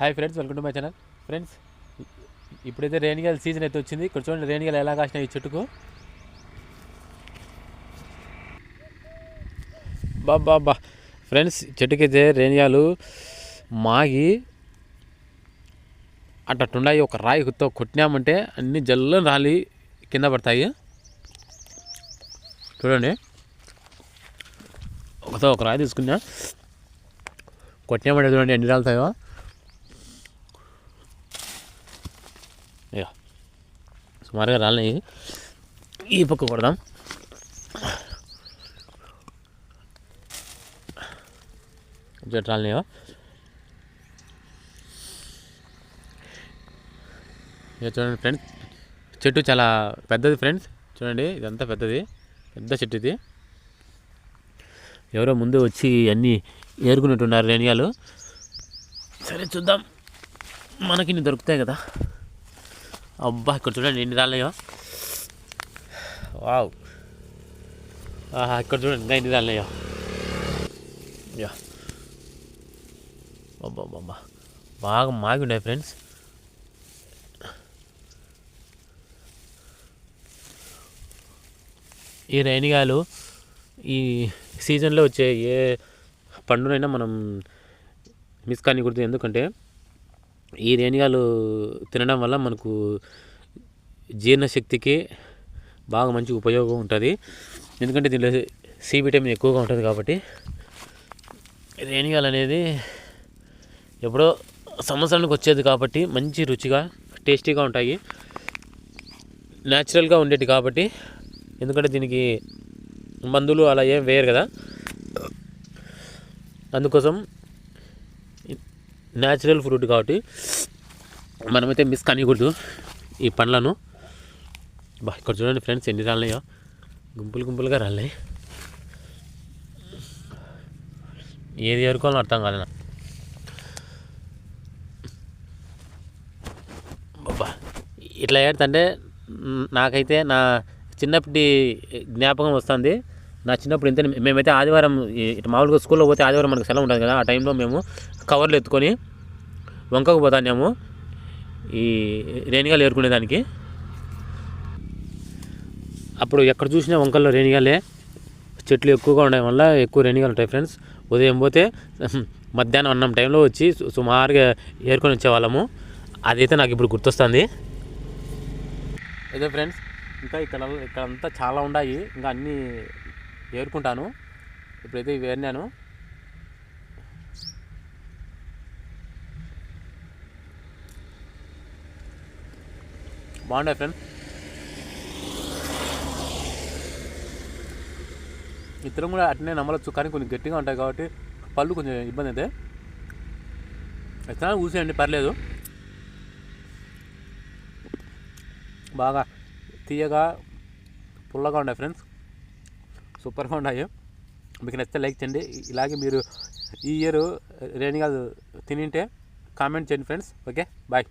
Hi friends welcome to my channel friends ఇప్పుడైతే రేణిగల్ season అయితే వచ్చింది. ఇక్కడ చూడండి రేణిగలు ఎలా కాసినాయి ఈ చెట్టుకు. బాబా బా ఫ్రెండ్స్ చెట్టుకైతే రేణిగాలు మాగి అట్టట్టున్నాయి ఒక రాయితో కొట్టినామంటే అన్ని జల్లని రాలి కింద పడతాయి. చూడండి. ఒకతో ఒక రాయి తీసుకున్నా. కొట్టినామంటే చూడండి ఎన్ని రాలుతాయో. ఇక సుమారుగా రాలినాయి ఈ పక్క కొడదాం. కొంచెం రాలినాయో? ఇక చూడండి ఫ్రెండ్స్. చెట్టు చాలా పెద్దది ఫ్రెండ్స్. చూడండి ఇదంతా పెద్దది. పెద్ద చెట్టు ఇది. ఎవరో ముందు వచ్చి అన్నీ ఏరుకున్నట్టున్నారు రేణియాలు సరే చూద్దాం. మనకి ఇన్ని దొరుకుతాయి కదా. అబ్బా ఇక్కడ చూడండి ఎన్ని రాళ్ళయో వావ్. ఇక్కడ చూడండి ఎన్ని రాళ్ళయో యా. అబ్బా అబ్బా బాగా మాగి ఉన్నాయి ఫ్రెండ్స్. ఈ రైనిగాలు ఈ సీజన్లో వచ్చే ఏ పండునైనా మనం మిస్ కానికూడదు. ఎందుకంటే ఈ రేణిగాలు తినడం వల్ల మనకు జీర్ణశక్తికి బాగా మంచి ఉపయోగం ఉంటుంది. ఎందుకంటే దీనిలో సి విటమిన్ ఎక్కువగా ఉంటుంది కాబట్టి రేణిగాలు అనేది ఎప్పుడో సంవత్సరానికి వచ్చేది కాబట్టి మంచి రుచిగా టేస్టీగా ఉంటాయి. న్యాచురల్గా ఉండేది కాబట్టి ఎందుకంటే దీనికి మందులు అలా ఏం వేయరు కదా. అందుకోసం న్యాచురల్ ఫ్రూట్ కాబట్టి మనమైతే మిస్ కానికూడదు ఈ పండ్లను. బా ఇక్కడ చూడండి ఫ్రెండ్స్ ఎన్ని రాలినాయో. గుంపులు గుంపులుగా రాలినాయి. ఏది ఏరుకోవాలో అర్థం కాదు బాబా ఇట్లా ఏడుతుంటే నాకైతే నా చిన్నప్పటి జ్ఞాపకం వస్తుంది. నా చిన్నప్పుడు ఇంత మేమైతే ఆదివారం ఇటు మామూలుగా స్కూల్లో పోతే ఆదివారం మనకు సెలవు ఉంటుంది కదా ఆ టైంలో మేము కవర్లు ఎత్తుకొని వంకకు పోతాన్నాము ఈ రేణిగాలు ఏరుకునేదానికి. అప్పుడు ఎక్కడ చూసినా వంకల్లో రేణిగాలే చెట్లు ఎక్కువగా ఉండడం వల్ల ఎక్కువ రేణిగాలు ఉంటాయి ఫ్రెండ్స్. ఉదయం పోతే మధ్యాహ్నం అన్నం టైంలో వచ్చి సుమారుగా ఏరుకొని వచ్చేవాళ్ళము. అదైతే నాకు ఇప్పుడు గుర్తొస్తుంది. అదే ఫ్రెండ్స్ ఇంకా ఇక్కడ ఇక్కడ అంతా చాలా ఉన్నాయి. ఇంకా అన్నీ ఏరుకుంటాను. ఇప్పుడైతే ఇవి ఏరినాను. బాగుండే ఫ్రెండ్స్. ఇతరం కూడా అట్నే నమ్మలొచ్చు కానీ కొంచెం గట్టిగా ఉంటాయి కాబట్టి పళ్ళు కొంచెం ఇబ్బంది అయితే. ఎట్లా కూసేయండి పర్లేదు. బాగా తీయగా పుల్లగా ఉన్నాయి ఫ్రెండ్స్. సూపర్గా ఉన్నాయి. మీకు నచ్చితే లైక్ చేయండి. ఇలాగే మీరు ఈ ఇయర్ రేణిగా తినింటే కామెంట్ చేయండి ఫ్రెండ్స్. ఓకే? బాయ్.